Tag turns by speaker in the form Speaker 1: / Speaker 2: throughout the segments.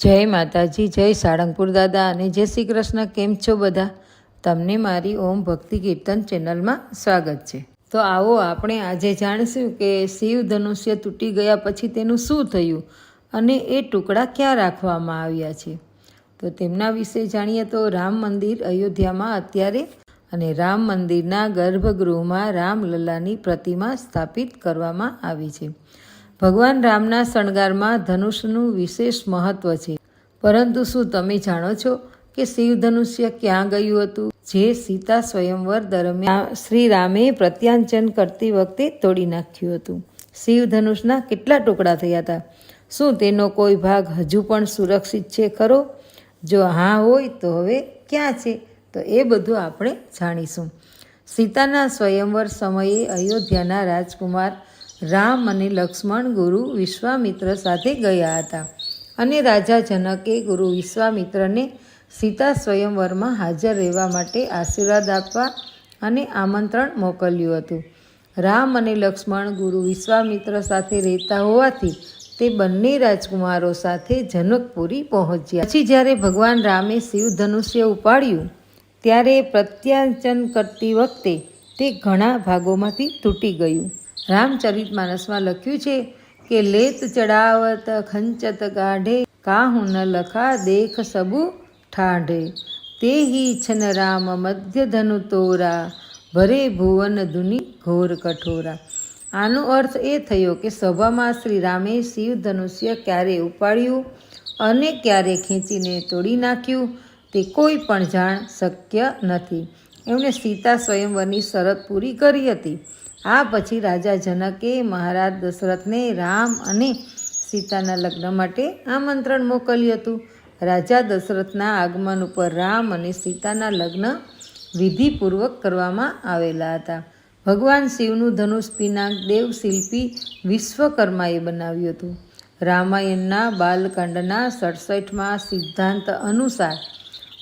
Speaker 1: જય માતાજી, જય સાળંગપુર દાદા અને જય શ્રી કૃષ્ણ. કેમ છો બધા? તમને મારી ઓમ ભક્તિ કીર્તન ચેનલમાં સ્વાગત છે. તો આવો આપણે આજે જાણીશું કે શિવ ધનુષ્ય તૂટી ગયા પછી તેનું શું થયું અને એ ટુકડા ક્યાં રાખવામાં આવ્યા છે. તો તેમના વિશે જાણીએ તો રામ મંદિર અયોધ્યામાં અત્યારે અને રામ મંદિરના ગર્ભગૃહમાં રામલલ્લાની પ્રતિમા સ્થાપિત કરવામાં આવી છે. ભગવાન રામના શણગારમાં ધનુષનું વિશેષ મહત્વ છે. પરંતુ શું તમે જાણો છો કે શિવ ધનુષ્ય ક્યાં ગયું હતું? જે સીતા સ્વયંવર દરમિયાન શ્રી રામે પ્રત્યાંચન કરતી વખતે તોડી નાખ્યું હતું. શિવ ધનુષના કેટલા ટુકડા થયા હતા? શું તેનો કોઈ ભાગ હજુ પણ સુરક્ષિત છે ખરો? જો હા હોય તો હવે ક્યાં છે? તો એ બધું આપણે જાણીશું. સીતાના સ્વયંવર સમયે અયોધ્યાના રાજકુમાર રામ અને લક્ષ્મણ ગુરુ વિશ્વામિત્ર સાથે ગયા હતા. અને રાજા જનકે ગુરુ વિશ્વામિત્રને સીતા સ્વયંવરમાં હાજર રહેવા માટે આશીર્વાદ આપવા અને આમંત્રણ મોકલ્યું હતું. રામ અને લક્ષ્મણ ગુરુ વિશ્વામિત્ર સાથે રહેતા હોવાથી તે બંને રાજકુમારો સાથે જનકપુરી પહોંચ્યા. પછી જ્યારે ભગવાન રામે શિવ ધનુષ્ય ઉપાડ્યું, ત્યારે પ્રત્યાંચન કરતી વખતે તે ઘણા ભાગોમાંથી તૂટી ગયું. રામચરિત માનસમાં લખ્યું છે કે લેત ચડાવત ખંચત ગાઢે કાહું ન લખા દેખ સબુ ઠાઢે. તે હિ છન રામ મધ્ય ધનુ તોરા, ભરે ભુવન ધુની ઘોર કઠોરા. આનો અર્થ એ થયો કે સભામાં શ્રી રામે શિવ ધનુષ્ય ક્યારે ઉપાડ્યું અને ક્યારે ખેંચીને તોડી નાખ્યું તે કોઈ પણ જાણ શક્ય નથી. એમણે સીતા સ્વયંવરની શરત પૂરી કરી હતી. આ પછી રાજા જનકે મહારાજ દશરથને રામ અને સીતાના લગ્ન માટે આમંત્રણ મોકલ્યું હતું. રાજા દશરથના આગમન ઉપર રામ અને સીતાના લગ્ન વિધિપૂર્વક કરવામાં આવેલા હતા. ભગવાન શિવનું ધનુષ પિનાક દેવ શિલ્પી વિશ્વકર્માએ બનાવ્યું હતું. રામાયણના બાલકાંડના સડસઠમાં સિદ્ધાંત અનુસાર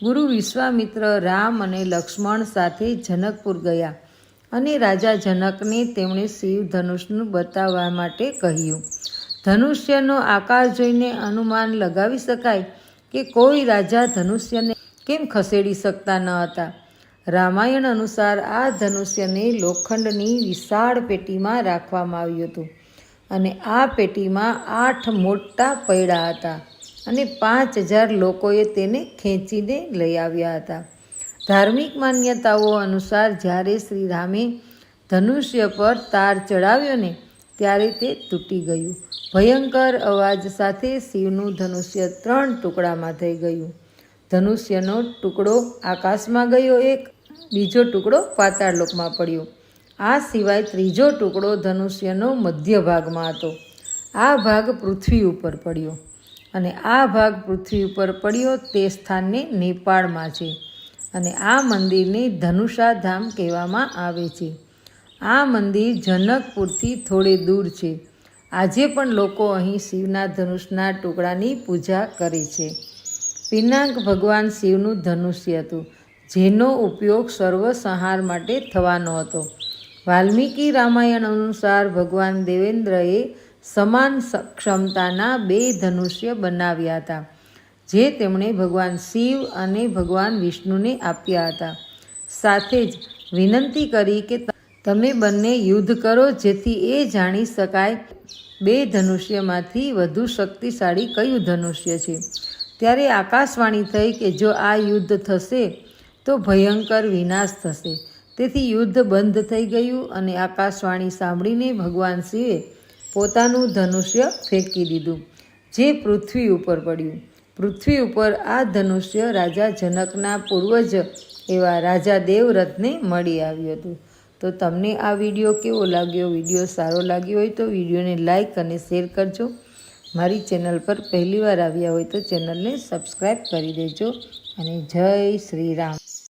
Speaker 1: ગુરુ વિશ્વામિત્ર રામ અને લક્ષ્મણ સાથે જનકપુર ગયા. અને રાજા જનકને તેમણે શિવ ધનુષનું બતાવવા માટે કહ્યું, ધનુષ્યનો આકાર જોઈને અનુમાન લગાવી શકાય કે કોઈ રાજા ધનુષ્યને કેમ ખસેડી શકતા ન હતા? રામાયણ અનુસાર આ ધનુષ્યને લોખંડની વિશાળ પેટીમાં રાખવામાં આવ્યું હતું અને આ પેટીમાં આઠ મોટા પૈડા હતા અને પાંચ હજાર લોકોએ તેને ખેંચીને લઈ આવ્યા હતા. ધાર્મિક માન્યતાઓ અનુસાર જ્યારે શ્રી રામે ધનુષ્ય પર તાર ચડાવ્યો ને ત્યારે તે તૂટી ગયું. ભયંકર અવાજ સાથે શિવનું ધનુષ્ય ત્રણ ટુકડામાં થઈ ગયું. ધનુષ્યનો ટુકડો આકાશમાં ગયો એક, બીજો ટુકડો પાતાળ લોકમાં પડ્યો. આ સિવાય ત્રીજો ટુકડો ધનુષ્યનો મધ્ય ભાગમાં હતો. આ ભાગ પૃથ્વી ઉપર પડ્યો. અને આ ભાગ પૃથ્વી ઉપર પડ્યો તે સ્થાનને નેપાળમાં છે. અને આ મંદિરને ધનુષા ધામ કહેવામાં આવે છે. આ મંદિર જનકપુરથી થોડે દૂર છે. આજે પણ લોકો અહીં શિવના ધનુષના ટુકડાની પૂજા કરે છે. પિનાક ભગવાન શિવનું ધનુષ્ય હતું, જેનો ઉપયોગ સર્વસંહાર માટે થવાનો હતો. વાલ્મીકી રામાયણ અનુસાર ભગવાન દેવેન્દ્રએ સમાન ક્ષમતાના બે ધનુષ્ય બનાવ્યા હતા. જે તેમણે ભગવાન શિવ અને ભગવાન વિષ્ણુને આપ્યા હતા. સાથે જ વિનંતી કરી કે તમે બંને યુદ્ધ કરો જેથી એ જાણી શકાય બે ધનુષ્યમાંથી વધુ શક્તિશાળી કયું ધનુષ્ય છે. ત્યારે આકાશવાણી થઈ કે જો આ યુદ્ધ થશે, તો ભયંકર વિનાશ થશે. તેથી યુદ્ધ બંધ થઈ ગયું અને આકાશવાણી સાંભળીને ભગવાન શિવે પોતાનું ધનુષ્ય ફેંકી દીધું, જે પૃથ્વી ઉપર પડ્યું. પૃથ્વી ઉપર આ ધનુષ્ય રાજા જનકના પૂર્વજ એવા રાજા દેવરથને મળી આવ્યું હતું. તો તમને આ વીડિયો કેવો લાગ્યો? વીડિયો સારો લાગ્યો હોય તો વિડીયોને લાઈક અને શેર કરજો. મારી ચેનલ પર પહેલીવાર આવ્યા હોય તો ચેનલને સબસ્ક્રાઈબ કરી દેજો. અને જય શ્રી રામ.